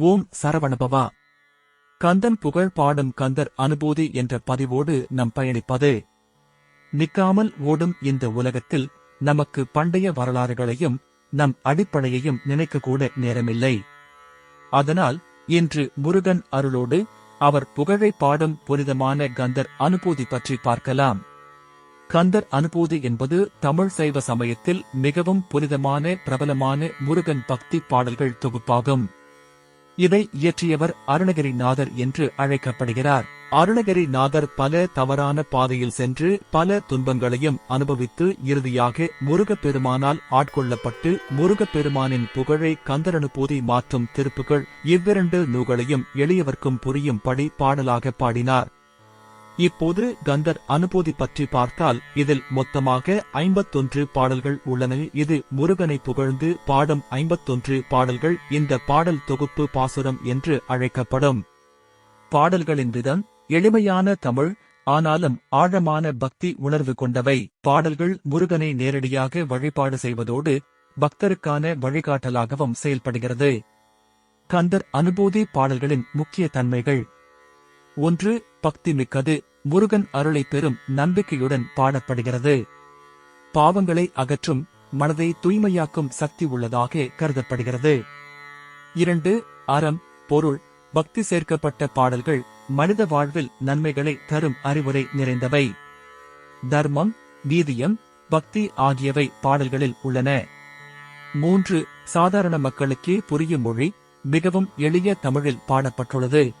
ஓம் சரவணபவா. கந்தன் புகழ் பாடும் கந்தர் அனுபூதி என்ற பதிவோடு நம் பயணிப்பது. நிக்காமல் ஓடும் இந்த உலகத்தில் நமக்கு பண்டைய வரலாறுகளையும் நம் அடிப்படையையும் நினைக்கக்கூட நேரமில்லை. அதனால் இன்று முருகன் அருளோடு அவர் புகழை பாடும் புனிதமான கந்தர் அனுபூதி பற்றி பார்க்கலாம். கந்தர் அனுபூதி என்பது தமிழ் சைவ சமயத்தில் மிகவும் புனிதமான பிரபலமான முருகன் பக்தி பாடல்கள் தொகுப்பாகும். இதை இயற்றியவர் அருணகிரிநாதர் என்று அழைக்கப்படுகிறார். அருணகிரிநாதர் பல தவறான பாதையில் சென்று பல துன்பங்களையும் அனுபவித்து இறுதியாக முருகப்பெருமானால் ஆட்கொள்ளப்பட்டு முருகப்பெருமானின் புகழை கந்தரனுபூதி மாற்றும் திருப்புகள் இவ்விரண்டு நூல்களையும் எளியவர்க்கும் புரியும்படி பாடலாக பாடினார். இப்போது கந்தர் அனுபூதி பற்றி பார்த்தால் இதில் மொத்தமாக ஐம்பத்தொன்று பாடல்கள் உள்ளன. இது முருகனை புகழ்ந்து பாடம் ஐம்பத்தொன்று பாடல்கள் இந்த பாடல் தொகுப்பு பாசுரம் என்று அழைக்கப்படும். பாடல்களின் விதம் எளிமையான தமிழ் ஆனாலும் ஆழமான பக்தி உணர்வு கொண்டவை. பாடல்கள் முருகனை நேரடியாக வழிபாடு செய்வதோடு பக்தருக்கான வழிகாட்டலாகவும் செயல்படுகிறது. கந்தர் அனுபூதி பாடல்களின் முக்கிய தன்மைகள். ஒன்று பக்தி மிக்கது. முருகன் அருளை பெறும் நம்பிக்கையுடன் பாடப்படுகிறது. பாவங்களை அகற்றும் மனதை தூய்மையாக்கும் சக்தி உள்ளதாக கருதப்படுகிறது. இரண்டு அறம் பொருள் பக்தி சேர்க்கப்பட்ட பாடல்கள் மனித வாழ்வில் நன்மைகளை தரும் அறிவுரை நிறைந்தவை. தர்மம் வீதியம் பக்தி ஆகியவை பாடல்களில் உள்ளன. மூன்று சாதாரண மக்களுக்கே புரியும் மொழி மிகவும் எளிய தமிழில் பாடப்பட்டுள்ளது.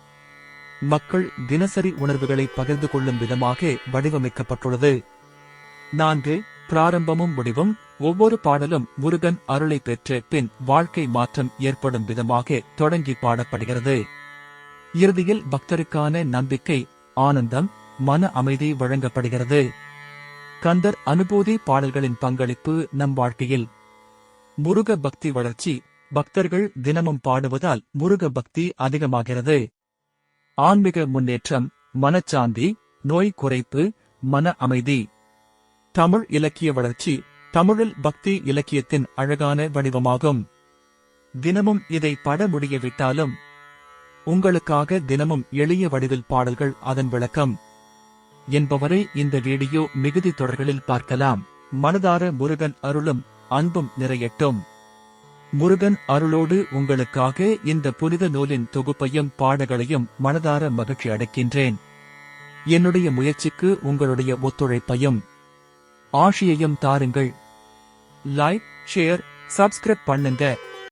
மக்கள் தினசரி உணர்வுகளை பகிர்ந்து கொள்ளும் விதமாக வடிவமைக்கப்பட்டுள்ளது. நான்கு பிராரம்பமும் முடிவும் ஒவ்வொரு பாடலும் முருகன் அருளை பெற்ற பின் வாழ்க்கை மாற்றம் ஏற்படும் விதமாக தொடங்கி பாடப்படுகிறது. இறுதியில் பக்தருக்கான நம்பிக்கை ஆனந்தம் மன அமைதி வழங்கப்படுகிறது. கந்தர் அனுபூதி பாடல்களின் பங்களிப்பு நம் வாழ்க்கையில். முருக பக்தி வளர்ச்சி. பக்தர்கள் தினமும் பாடுவதால் முருக பக்தி அதிகமாகிறது. ஆன்மீக முன்னேற்றம் மனச்சாந்தி நோய் குறைப்பு மன அமைதி. தமிழ் இலக்கிய வளர்ச்சி தமிழில் பக்தி இலக்கியத்தின் அழகான வடிவமாகும். தினமும் இதை பட முடியவிட்டாலும் உங்களுக்காக தினமும் எளிய வடிவில் பாடல்கள் அதன் விளக்கம். என்பவரை இந்த வீடியோ மிகுதி தொடர்களில் பார்க்கலாம். மனதார முருகன் அருளும் அன்பும் நிறையட்டும். முருகன் அருளோடு உங்களுக்காக இந்த புனித நூலின் தொகுப்பையும் பாடங்களையும் மனதார மகிழ்ச்சி அடைக்கின்றேன். என்னுடைய முயற்சிக்கு உங்களுடைய ஒத்துழைப்பையும் ஆஷியையும் தாருங்கள். லைக் ஷேர் சப்ஸ்கிரைப் பண்ணுங்க.